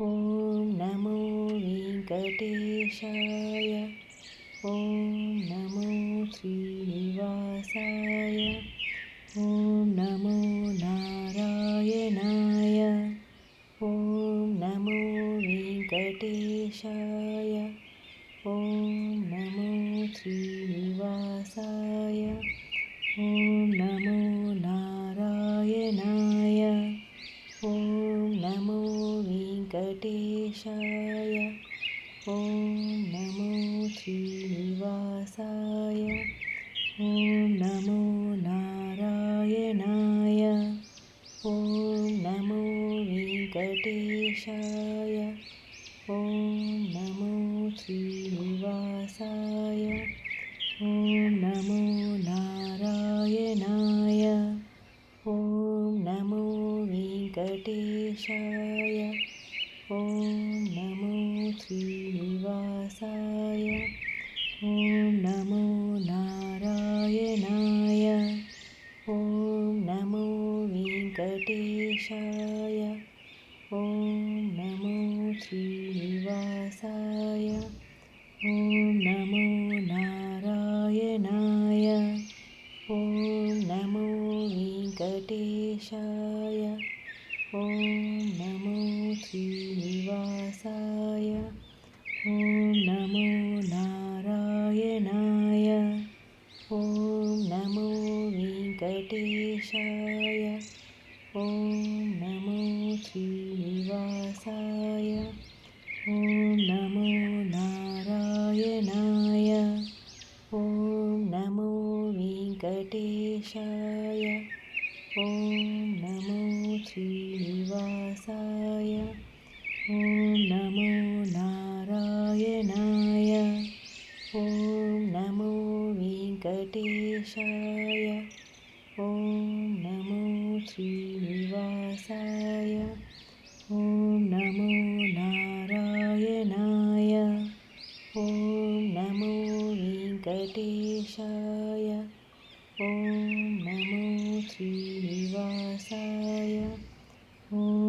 ॐ नमो वेङ्कटेशाय। ॐ नमो श्रीनिवासाय। ॐ नमो नारायणाय। ॐ नमो वेङ्कटेशाय। ॐ नमो श्रीनिवासाय। ॐ नमो नारायणाय। ॐ नमो वेङ्कटेशाय। ॐ नमो श्रीनिवासाय। ॐ नमो नारायणाय। ॐ नमो वेङ्कटेशाय। ॐ नमो श्रीनिवासाय। ॐ नमो नारायणाय। ॐ नमो वेङ्कटेशाय। ॐ नमो श्रीनिवासाय, ॐ नमो नारायणाय, ॐ नमो वेङ्कटेशाय, ॐ नमो श्रीनिवासाय, ॐ नमो नारायणाय, ॐ नमो वेङ्कटेशाय ॐ नमो श्रीनिवासाय ॐ नमो नारायणाय ॐ नमो वेङ्कटेशाय ॐ नमो श्रीनिवासाय। ॐ नमो नारायणाय। ॐ नमो वेङ्कटेशाय। ॐ नमो श्रीनिवासाय। ॐ नमो नारायणाय। ॐ नमो वेङ्कटेशाय। ॐ नमो श्री 嗯